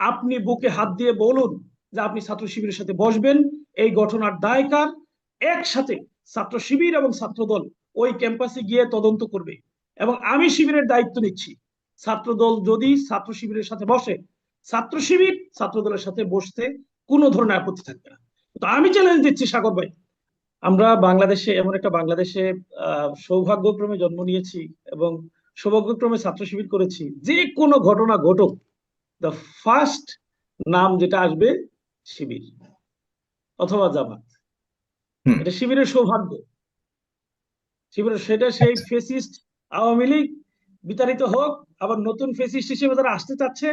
আপনি বুকে হাত দিয়ে বলুন যে আপনি ছাত্র শিবিরের সাথে বসবেন। এই ঘটনার দায়কার একসাথে ছাত্র শিবির এবং ছাত্রদল ওই ক্যাম্পাসে গিয়ে তদন্ত করবে এবং আমি শিবিরের দায়িত্ব নিচ্ছি। ছাত্রদল যদি ছাত্র শিবিরের সাথে বসে, ছাত্র শিবির ছাত্রদলের সাথে বসতে কোনো ধরনের আপত্তি থাকবে না। তো আমি চ্যালেঞ্জ দিচ্ছি সাগর ভাই। আমরা বাংলাদেশে, এমন একটা বাংলাদেশে সৌভাগ্যক্রমে জন্ম নিয়েছি এবং সৌভাগ্যক্রমে ছাত্র শিবির করেছি। যে কোনো ঘটনা ঘটুক দ্য ফার্স্ট নাম যেটা আসবে শিবির অথবা জামাত। এটা শিবিরের সৌভাগ্য। শিবিরের সেটা সেই ফেসিস্ট আওয়ামী লীগ বিতাড়িত হোক আবার নতুন ফেসিস্ট হিসেবে যারা আসতে চাচ্ছে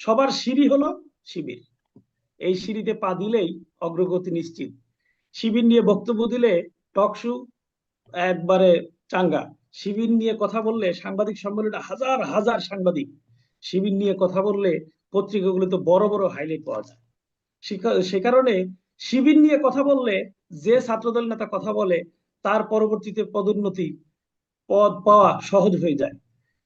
সবার সিঁড়ি হলো শিবির। এই সিঁড়িতে পা দিলেই অগ্রগতি নিশ্চিত। শিবির নিয়ে বক্তব্য দিলে টকশু একবারে চাঙ্গা। শিবির নিয়ে কথা বললে সাংবাদিক সম্মেলনে হাজার হাজার সাংবাদিক শিবির নিয়ে কথা বললে পত্রিকাগুলোতে বড় বড় হাইলাইট পাওয়া যায়। সে- কারণে শিবির নিয়ে কথা বললে যে ছাত্রদল নেতা কথা বলে তার পরবর্তীতে পদোন্নতি পদ পাওয়া সহজ হয়ে যায়।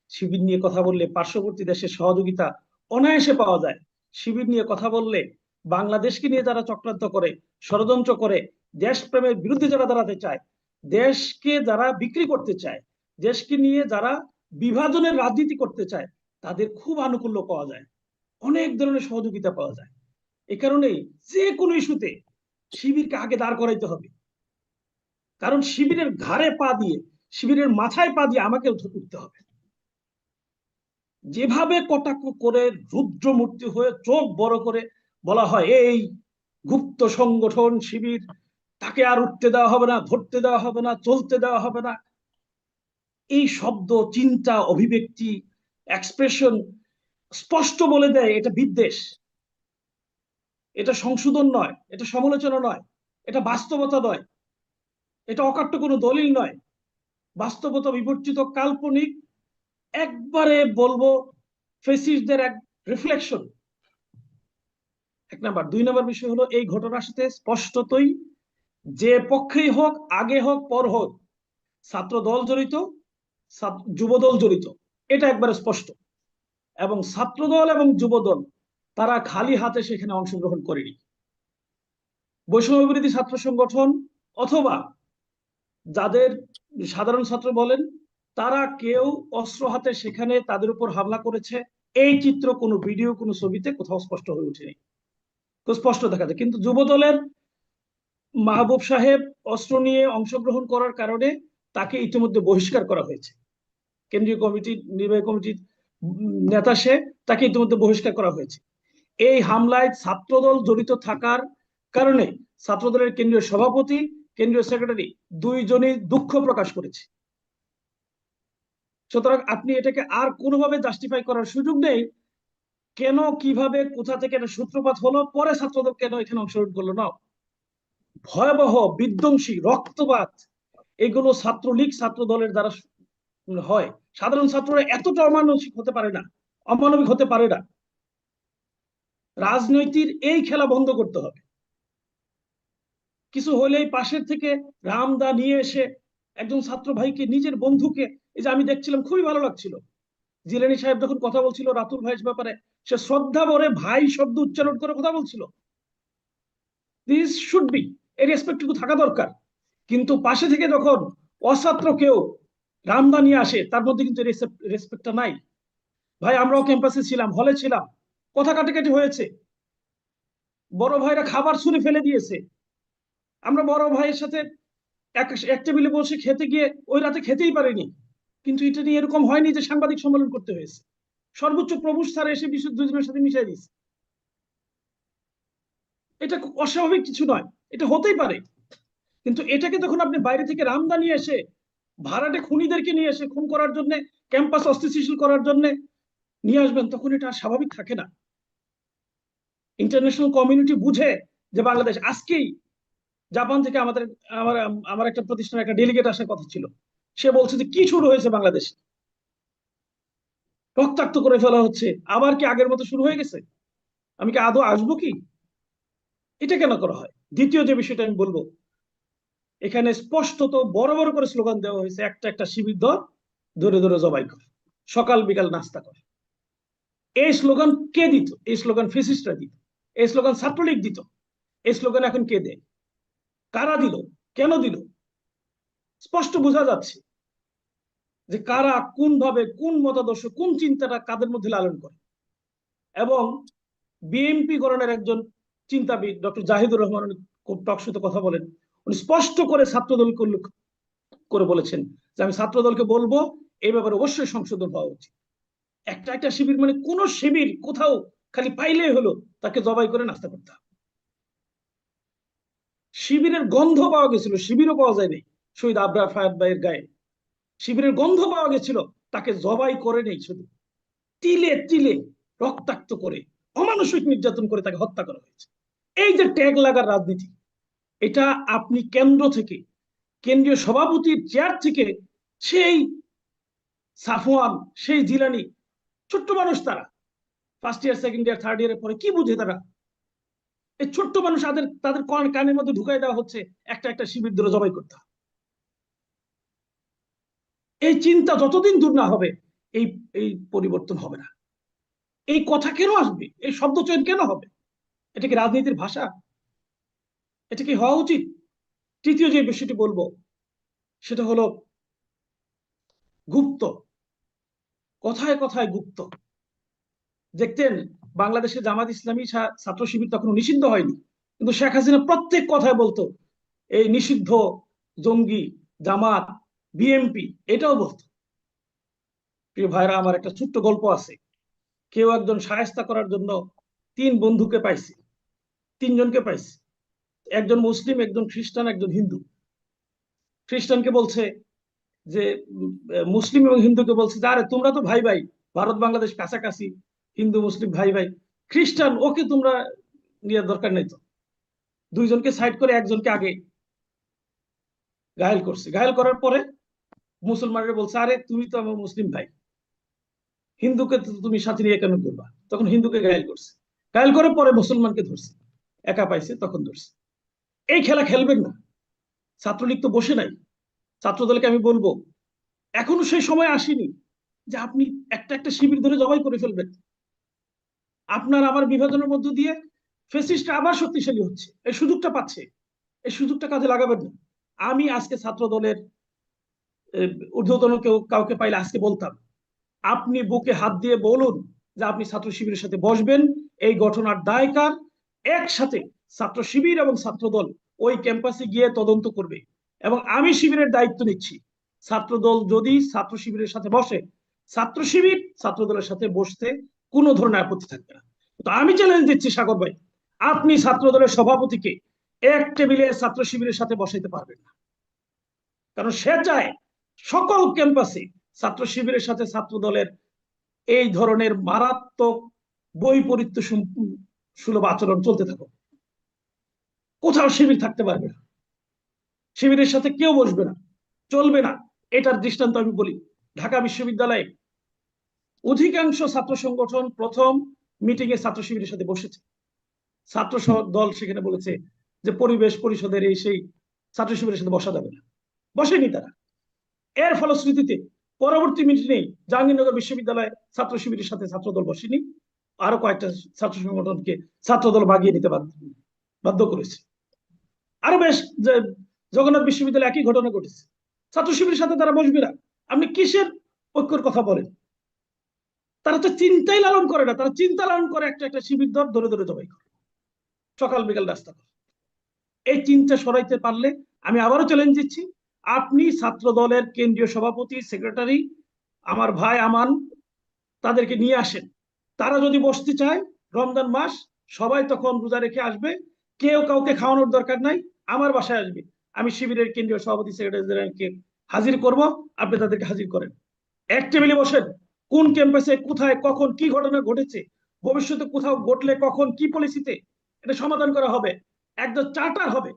শিবির নিয়ে কথা বললে পার্শ্ববর্তী দেশের সহযোগিতা অনায়াসে পাওয়া যায়। শিবির নিয়ে কথা বললে বাংলাদেশকে নিয়ে যারা চক্রান্ত করে, ষড়যন্ত্র করে, দেশপ্রেমের বিরুদ্ধে যারা দাঁড়াতে চায়, দেশকে যারা বিক্রি করতে চায়, দেশকে নিয়ে যারা বিভাজনের রাজনীতি করতে চায় তাদের খুব আনুকূল্য পাওয়া যায়। অনেক ধরনের সহযোগিতা পাওয়া যায়। এ কারণেই যে কোনো ইস্যুতে শিবিরকে আগে দাঁড় করাইতে হবে। কারণ শিবিরের ঘাড়ে পা দিয়ে, শিবিরের মাথায় পা দিয়ে আমাকে উঠতে হবে। যেভাবে কটাক্ষ করে রুদ্রমূর্তি হয়ে চোখ বড় করে বলা হয়, এই গুপ্ত সংগঠন শিবির, তাকে আর উঠতে দেওয়া হবে না, ধরতে দেওয়া হবে না, চলতে দেওয়া হবে না। এই শব্দ, চিন্তা, অভিব্যক্তি এক্সপ্রেশন স্পষ্ট বলে দেয়, এটা বিদ্বেষ। এটা সংশোধন নয়, এটা সমালোচনা নয়, এটা বাস্তবতা নয়, এটা অকাট্য কোনো দলিল নয়। বাস্তবতা বিবর্জিত কাল্পনিক, একবারে বলব, ফেসিসদের এক রিফ্লেকশন এক নাম্বার। দুই নাম্বার বিষয় হলো, এই ঘটনার সাথে স্পষ্টতই যে পক্ষেই হোক, আগে হোক, পর হোক ছাত্র দল জড়িত, ছাত্র- যুবদল জড়িত। এটা একবারে স্পষ্ট। এবং ছাত্রদল এবং যুবদল, তারা খালি হাতে সেখানে অংশগ্রহণ করেনি। বৈষম্য বিরোধী ছাত্র সংগঠন অথবা যাদের সাধারণ ছাত্র বলেন, তারা কেউ অস্ত্র হাতে সেখানে তাদের উপর হামলা করেছে। এই চিত্র কোনো ভিডিও, কোনো ছবিতে কোথাও স্পষ্ট হয়ে ওঠেনি। স্পষ্ট দেখা যায়। কিন্তু যুব দলের মাহবুব সাহেব অস্ত্র নিয়ে অংশগ্রহণ করার কারণে তাকে ইতিমধ্যে বহিষ্কার করা হয়েছে। কেন্দ্রীয় কমিটির নির্বাহী কমিটির নেতা সে, তাকে ইতিমধ্যে বহিষ্কার করা হয়েছে। এই হামলায় ছাত্রদল জড়িত থাকার কারণে ছাত্রদলের কেন্দ্রীয় সভাপতি, কেন্দ্রীয় সেক্রেটারি দুইজনই দুঃখ প্রকাশ করেছে। সুতরাং আপনি এটাকে আর কোনোভাবে জাস্টিফাই করার সুযোগ নেই। কেন, কীভাবে, কোথা থেকে এটা সূত্রপাত হলো, পরে ছাত্রদল কেন এখানে অংশগ্রহণ করল না? ভয়াবহ, বিধ্বংসী রক্তপাত। এগুলো ছাত্রলীগ ছাত্র দলের দ্বারা হয়। সাধারণ ছাত্ররা এতটা অমানসিক হতে পারে না, অমানবিক হতে পারে না। রাজনৈতিক এই খেলা বন্ধ করতে হবে। কিছু হলেই পাশের থেকে রামদা নিয়ে এসে একজন ছাত্র ভাইকে নিজের বন্ধুকে, এই যে আমি দেখছিলাম, খুবই ভালো লাগছিল। জিলানি সাহেব যখন কথা বলছিল, রাতুল ভাইয়ের ব্যাপারে, সে শ্রদ্ধা ভরে ভাই শব্দ উচ্চারণ করে কথা বলছিল। দিস শুড বি এই রেসপেক্টটুকু থাকা দরকার। কিন্তু পাশে থেকে যখন অছাত্র কেউ রামদা নিয়ে আসে, তার মধ্যে কিন্তু রেসপেক্টটা নাই। ভাই আমরাও ক্যাম্পাসে ছিলাম হলে ছিলাম, কথা কাটাকাটি হয়েছে। বড় ভাইরা খাবার ছুঁড়ে ফেলে দিয়েছে। আমরা বড় ভাইয়ের সাথে এক টেবিলে বসে খেতে গিয়ে ওই রাতে খেতেই পারিনি। কিন্তু এটা নিয়ে এরকম হয়নি যে সাংবাদিক সম্মেলন করতে হয়েছে। সর্বোচ্চ প্রভু স্যার এসে বিশ্ব দুজনের সাথে মিশাই দিয়েছে। এটা অস্বাভাবিক কিছু নয়, এটা হতেই পারে। কিন্তু এটাকে যখন আপনি বাইরে থেকে রামদানি এসে ভাড়াটে খুনিদেরকে নিয়ে এসে খুন করার জন্য, ক্যাম্পাস অস্থিতিশীল করার জন্য নিয়ে আসবেন, তখন এটা আর স্বাভাবিক থাকে না। ইন্টারন্যাশনাল কমিউনিটি বুঝে যে বাংলাদেশ আজকেই জাপান থেকে আমাদের, আমার আমার একটা প্রতিষ্ঠানে একটা ডেলিগেট আসার কথা ছিল। সে বলছে যে, কি শুরু হয়েছে বাংলাদেশ? রক্তাক্ত করে ফেলা হচ্ছে। আবার কি আগের মতো শুরু হয়ে গেছে? আমি কি আদৌ আসব কি? এটা কেন করা হয়? দ্বিতীয় যে বিষয়টা আমি বলব এখানে স্পষ্টত বড় বড় করে স্লোগান দেওয়া হয়েছে, একটা একটা শিবির দল ধরে ধরে জবাই কর। সকাল বিকাল নাস্তা কর। এই স্লোগান কে দিত? এই স্লোগান ফেসিস্টরা দিত। এই স্লোগান ছাত্রলীগ দিত। এই স্লোগান এখন কে দেয়? কারা দিল? কেন দিল? স্পষ্ট বোঝা যাচ্ছে যে কারা কোন ভাবে কোন মতাদর্শ, কোন চিন্তাটা কাদের মধ্যে লালন করে। এবং বিএনপি গণনের একজন চিন্তাবিদ, ডক্টর জাহিদুর রহমান খুব টকশোতে কথা বলেন উনি স্পষ্ট করে ছাত্রদলকে উল্লেখ করে বলেছেন যে আমি ছাত্রদলকে বলব, এই ব্যাপারে অবশ্যই সংশোধন হওয়া উচিত। একটা একটা শিবির মানে কোন শিবির কোথাও খালি পাইলেই হলো, তাকে জবাই করে নাস্তা করতে হবে। শিবিরের গন্ধ পাওয়া গেছিল, শিবিরও পাওয়া যায়নি শহীদ আবরার ফায়াদ ভাইয়ের গায়ে। শিবিরের গন্ধ পাওয়া গেছিল, তাকে জবাই করে নেই শুধু। তিলে তিলে রক্তাক্ত করে, অমানসিক নির্যাতন করে তাকে হত্যা করা হয়েছে। এই যে ট্যাগ লাগার রাজনীতি এটা আপনি কেন্দ্র থেকে, কেন্দ্রীয় সভাপতির চেয়ার থেকে সেই সাফওয়ান, সেই জিলানি, ছোট্ট মানুষ তারা। First year second year third ইয়ারের পরে কি বুঝে তারা? এই ছোট্ট মানুষ তাদের তাদের কান- কানের মধ্যে ঢুকাই দেওয়া হচ্ছে, একটা একটা শিবির ধরে জবাই করতে। এই চিন্তা যতদিন দূর না হবে, এই এই পরিবর্তন হবে না। এই কথা কেন আসবে? এই শব্দ চয়ন কেন হবে? এটা কি রাজনীতির ভাষা? এটা কি হওয়া উচিত? তৃতীয় যে বিষয়টি বলব, সেটা হলো গুপ্ত। কথায় কথায় গুপ্ত। দেখতেন, বাংলাদেশে জামাত ইসলামী ছাত্র শিবির তখন নিষিদ্ধ হয়নি। কিন্তু শেখ হাসিনা প্রত্যেক কথায় বলতো, এই নিষিদ্ধ জঙ্গি, জামাত, বিএমপি, এটাও বলতো। প্রিয় ভাইরা, আমার একটা ছোট্ট গল্প আছে। কেউ একজন সায়স্তা করার জন্য তিন বন্ধুকে পাইছে, তিনজনকে পাইছে। একজন মুসলিম, একজন খ্রিস্টান, একজন হিন্দু। খ্রিস্টানকে বলছে যে মুসলিম এবং হিন্দুকে বলছে যে, আরে, তোমরা তো ভাই ভাই, ভারত, বাংলাদেশ কাছাকাছি, হিন্দু, মুসলিম, ভাই ভাই। খ্রিস্টান, ওকে তোমরা নিয়ে দরকার নেই তো। দুইজনকে সাইড করে একজনকে আগে ঘায়ল করছে। ঘায়ল করার পরে মুসলমানরা বলছে, আরে, তুমি তো আমার মুসলিম ভাই। হিন্দুকে তো তুমি সাথে নিয়ে কেন করবা তখন হিন্দুকে ঘায়ল করছে। ঘায়ল করার পরে মুসলমানকে ধরছে। একা পাইছে, তখন ধরছে। এই খেলা খেলবেন না। ছাত্রলীগ তো বসে নাই। ছাত্রদলকে আমি বলব, এখনও সেই সময় আসেনি যে আপনি একটা একটা শিবির ধরে জবাই করে ফেলবেন। আপনার আমার বিভাজনের মধ্য দিয়ে ফেসিস্ট আবার শক্তিশালী হচ্ছে। এই সুযোগটা পাচ্ছে। এই সুযোগটা কাজে লাগাবেন না। আমি আজকে ছাত্র দলের ঊর্ধ্বতন কেউ কাউকে পাইলে আজকে বলতাম, আপনি বুকে হাত দিয়ে বলুন যে আপনি ছাত্র শিবিরের সাথে বসবেন, এই ঘটনার দায়কার, একসাথে ছাত্র শিবির এবং ছাত্র দল ওই ক্যাম্পাসে গিয়ে তদন্ত করবে। এবং আমি শিবিরের দায়িত্ব নিচ্ছি। ছাত্র দল যদি ছাত্র শিবিরের সাথে বসে, ছাত্র শিবির ছাত্র দলের সাথে বসতে কোনো ধরনের আপত্তি থাকবে না। তো আমি চ্যালেঞ্জ দিচ্ছি, সাগর ভাই, আপনি ছাত্র দলের সভাপতিকে এক টেবিলে ছাত্র শিবিরের সাথে বসাইতে পারবেন না। কারণ সে চায় সকল ক্যাম্পাসে ছাত্র শিবিরের সাথে ছাত্র দলের এই ধরনের মারাত্মক বৈপরীত্য সুলভ আচরণ চলতে থাকুক। কোথাও শিবির থাকতে পারবে না। শিবিরের সাথে কেউ বসবে না, চলবে না, এটার দৃষ্টান্ত আমি বলি। ঢাকা বিশ্ববিদ্যালয়ে অধিকাংশ ছাত্র সংগঠন প্রথম মিটিং এ ছাত্র শিবিরের সাথে বসেছে। ছাত্র দল সেখানে বলেছে যে পরিবেশ পরিষদের এই সেই ছাত্র শিবিরের সাথে বসা যাবে না। বসেনি তারা। এর ফলশ্রুতিতে পরবর্তী মিটিংয়ে জাহাঙ্গীরনগর বিশ্ববিদ্যালয়ে ছাত্র শিবিরের সাথে ছাত্র দল বসেনি। আরও কয়েকটা ছাত্র সংগঠনকে ছাত্র দল ভাগিয়ে নিতে বাধ্য বাধ্য করেছে। আরও বেশ জগন্নাথ বিশ্ববিদ্যালয়ে একই ঘটনা ঘটেছে। ছাত্র শিবিরের সাথে তারা বসবে না আপনি কিসের ঐক্যর কথা বলেন? তারা তো চিন্তাই লালন করে না। তারা চিন্তা লালন করে একটা একটা শিবির দর ধরে ধরে জবাই করে। সকাল বিকাল রাস্তা করে এই চিন্তা সরাইতে পারলে আমি আবারও চ্যালেঞ্জ দিচ্ছি। আপনি ছাত্র দলের কেন্দ্রীয় সভাপতি সেক্রেটারি আমার ভাই আমান, তাদেরকে নিয়ে আসেন। তারা যদি বসতে চায়, রমজান মাস সবাই তখন রোজা রেখে আসবে। কেউ কাউকে খাওয়ানোর দরকার নাই। আমার বাসায় আসবে। আমি শিবিরের কেন্দ্রীয় সভাপতি সেক্রেটারি জেনারেলকে হাজির করব। আপনি তাদেরকে হাজির করেন। এক টেবিলে বসেন কোন ক্যাম্পাসে কোথায় কখন কি ঘটনা ঘটেছে ভবিষ্যতে কোথাও ঘটলে কখন কি পলিসিতে এটা সমাধান করা হবে। একদম চার্টার হবে।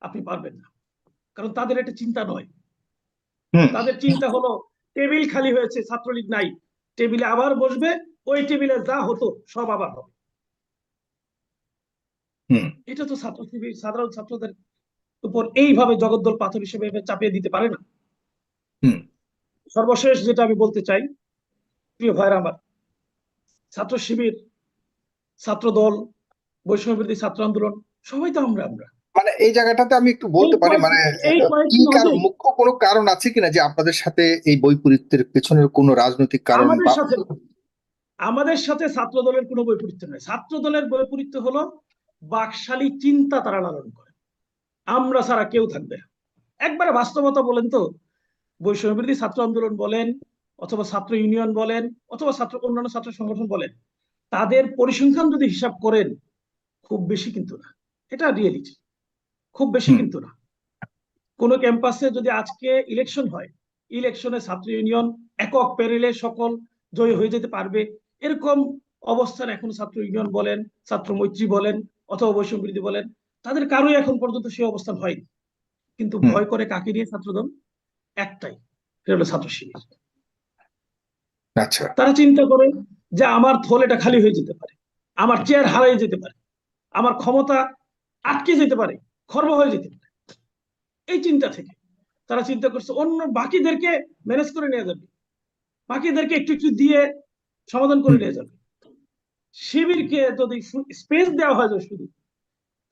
আপনি পারবেন না। কারণ তাদের এটা চিন্তা নয়। তাদের চিন্তা হলো টেবিল খালি হয়েছে ছাত্রলীগ নাই। টেবিলে আবার বসবে ওই টেবিলে যা হতো সব আবার হবে। এটা তো ছাত্র শিবির সাধারণ ছাত্রদের উপর এইভাবে জগদ্দল পাথর হিসেবে চাপিয়ে দিতে পারে না। সর্বশেষ যেটা আমি বলতে চাই প্রিয় ভাইরা আমার ছাত্র শিবির ছাত্র দল বৈষম্য ছাত্র আন্দোলন সবাই তো আমরা আমরা। মানে এই জায়গাটাতে আমি একটু বলতে পারি মানে কি কারণ মুখ্য কোনো কারণ আছে কিনা যে আপনাদের সাথে এই বৈপরীত্যের পেছনের কোনো রাজনৈতিক কারণ আমাদের সাথে আমাদের সাথে ছাত্র দলের কোনো বৈপরীত্য নেই ছাত্র দলের বৈপরীত্য হলো বাকশালী চিন্তা তারা লালন করে আমরা ছাড়া কেউ থাকবে একবারে বাস্তবতা বলেন তো বৈষম্য বিরোধী ছাত্র আন্দোলন বলেন অথবা ছাত্র ইউনিয়ন বলেন অথবা ছাত্র অন্যান্য ছাত্র সংগঠন বলেন তাদের পরিসংখ্যান যদি হিসাব করেন খুব বেশি কিন্তু না। এটা রিয়েলিটি খুব বেশি কিন্তু না। কোন ক্যাম্পাসে যদি আজকে ইলেকশন হয় ইলেকশনে ছাত্র ইউনিয়ন একক প্যানেলে সকল জয়ী হয়ে যেতে পারবে। এরকম অবস্থান এখন ছাত্র ইউনিয়ন বলেন ছাত্র মৈত্রী বলেন অথবা বৈষম্য বিরোধী বলেন তাদের কারোই এখন পর্যন্ত সেই অবস্থান হয়নি। কিন্তু ভয় করে কাকে নিয়ে ছাত্রদল একটাই সেটা হলো ছাত্র শিবির। আচ্ছা। তারা চিন্তা করে যে আমার থল এটা খালি হয়ে যেতে পারে আমার চেয়ার হারিয়ে যেতে পারে আমার ক্ষমতা আটকে যেতে পারে খর্ব হয়ে যেতে পারে। এই চিন্তা থেকে তারা চিন্তা করছে অন্য বাকিদেরকে ম্যানেজ করে নিয়ে যাবে। বাকিদেরকে একটু একটু দিয়ে সমাধান করে নিয়ে যাবে। শিবিরকে যদি স্পেস দেওয়া হয় শুধু,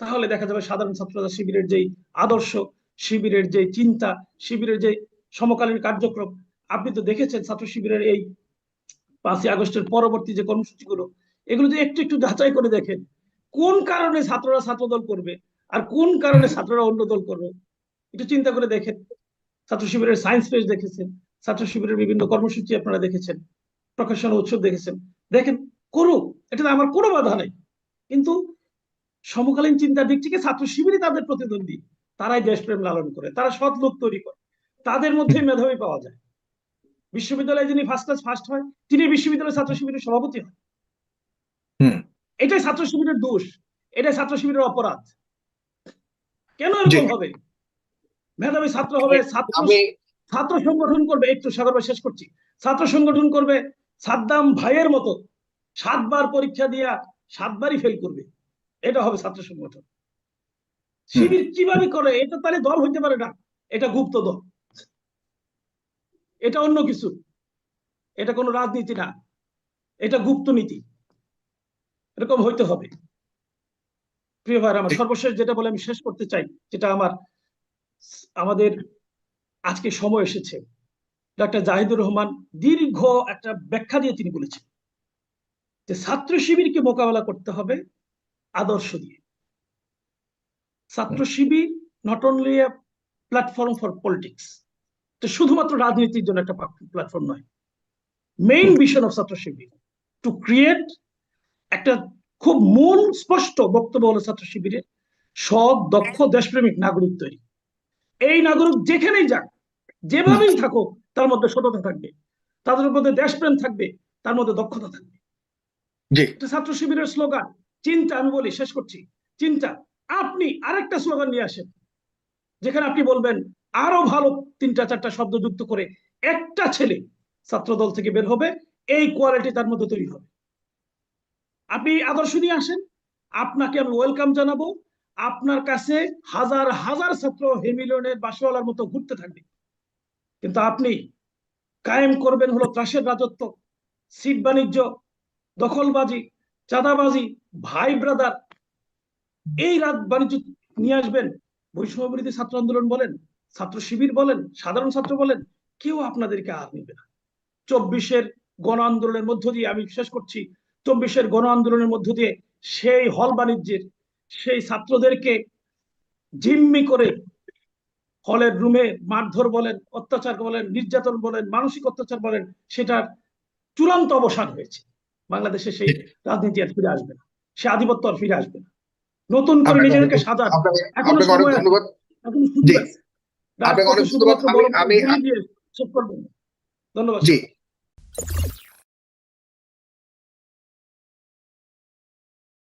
তাহলে দেখা যাবে সাধারণ ছাত্ররা শিবিরের যেই আদর্শ, শিবিরের যে চিন্তা, শিবিরের যে সমকালীন কার্যক্রম, আপনি তো দেখেছেন ছাত্র শিবিরের এই পাঁচই আগস্টের পরবর্তী যে কর্মসূচিগুলো, এগুলো যদি একটু একটু যাচাই করে দেখেন, কোন কারণে ছাত্ররা ছাত্র দল করবে, আর কোন কারণে ছাত্ররা অন্য দল করবে, একটু চিন্তা করে দেখেন। ছাত্র শিবিরের সায়েন্স পেজ দেখেছেন, ছাত্র শিবিরের বিভিন্ন কর্মসূচি আপনারা দেখেছেন, প্রকাশনা উৎসব দেখেছেন, দেখেন করুক এটাতে আমার কোনো বাধা নেই। কিন্তু সমকালীন চিন্তার দিক থেকে ছাত্র শিবিরই তাদের প্রতিদ্বন্দ্বী। তারাই দেশপ্রেম লালন করে তারা সৎ লোক তৈরি করে। তাদের মধ্যে মেধাবী পাওয়া যায়। বিশ্ববিদ্যালয়ে যিনি ফার্স্ট ক্লাস ফার্স্ট হয় তিনি বিশ্ববিদ্যালয়ের ছাত্র শিবিরের সভাপতি হয়। এটাই ছাত্র শিবিরের দোষ এটাই ছাত্র শিবিরের অপরাধ। কেন এরকম হবে? মেধাবী ছাত্র হবে ছাত্র ছাত্র সংগঠন করবে একটু সাগর শেষ করছি। ছাত্র সংগঠন করবে সাদ্দাম ভাইয়ের মতো। সাতবার পরীক্ষা দিয়া সাতবারই ফেল করবে। এটা হবে ছাত্র সংগঠন। শিবির কীভাবে করে এটা তাহলে দল হইতে পারে না। এটা গুপ্ত দল। এটা অন্য কিছু। এটা কোনো রাজনীতি না। এটা গুপ্ত নীতি। এরকম হইতে হবে। প্রিয় ভাইরা আমার সর্বশেষ যেটা বলে আমি শেষ করতে চাই যেটা আমার আমাদের আজকে সময় এসেছে। ডাক্তার জাহিদুর রহমান দীর্ঘ একটা ব্যাখ্যা দিয়ে তিনি বলেছেন। যে ছাত্র শিবিরকে মোকাবেলা করতে হবে আদর্শ দিয়ে। Chhatra Shibir not only a platform for politics এটা শুধুমাত্র রাজনীতির জন্য একটা প্ল্যাটফর্ম নয়। মেইন ভিশন অফ ছাত্র শিবির টু ক্রিয়েট একটা খুব মূল স্পষ্ট বক্তব্য হলো ছাত্র শিবিরের সৎ দক্ষ দেশপ্রেমিক নাগরিক তৈরি। এই নাগরিক যেখানেই যাক যেভাবেই থাকুক তার মধ্যে সততা থাকবে তাদের মধ্যে দেশপ্রেম থাকবে তার মধ্যে দক্ষতা থাকবে। ছাত্র শিবিরের স্লোগান, চিন্তা, আমি বলি, শেষ করছি, চিন্তা। আপনি আরেকটা স্লোগান নিয়ে আসেন, যেখানে আপনি বলবেন, আরও ভালো তিনটা, চারটা শব্দ যুক্ত করে একটা ছেলে ছাত্র দল থেকে বের হবে, এই কোয়ালিটি তার মধ্যে তৈরি হবে। আপনি আদর্শ নিয়ে আসেন, আপনাকে আমি ওয়েলকাম জানাব, আপনার কাছে হাজার হাজার ছাত্র হেমিলনের বাসওয়ালার মতো ঘুরতে থাকবে। কিন্তু আপনি কায়েম করবেন হলো ত্রাসের রাজত্ব, সিট বাণিজ্য দখলবাজি, চাঁদাবাজি, ভাই ব্রাদার, এই রাত বাণিজ্য নিয়ে আসবেন। বৈষম্য বিরোধী ছাত্র আন্দোলন বলেন, ছাত্র শিবির বলেন, সাধারণ ছাত্র বলেন, কেউ আপনাদেরকে আর নেবে না। চব্বিশের গণ আন্দোলনের মধ্য দিয়ে আমি শেষ করছি, চব্বিশের গণ আন্দোলনের মধ্য দিয়ে সেই হল বাণিজ্যের, সেই ছাত্রদেরকে জিম্মি করে হলের রুমে মারধর বলেন, অত্যাচার বলেন, নির্যাতন বলেন, মানসিক অত্যাচার বলেন, সেটার চূড়ান্ত অবসান হয়েছে। বাংলাদেশে সেই রাজনীতি আর ফিরে আসবে না। সে আধিপত্য আর ফিরে আসবে না। নতুন করে নিজেদেরকে আপনাকে এখনও। ধন্যবাদ। ধন্যবাদ। জি।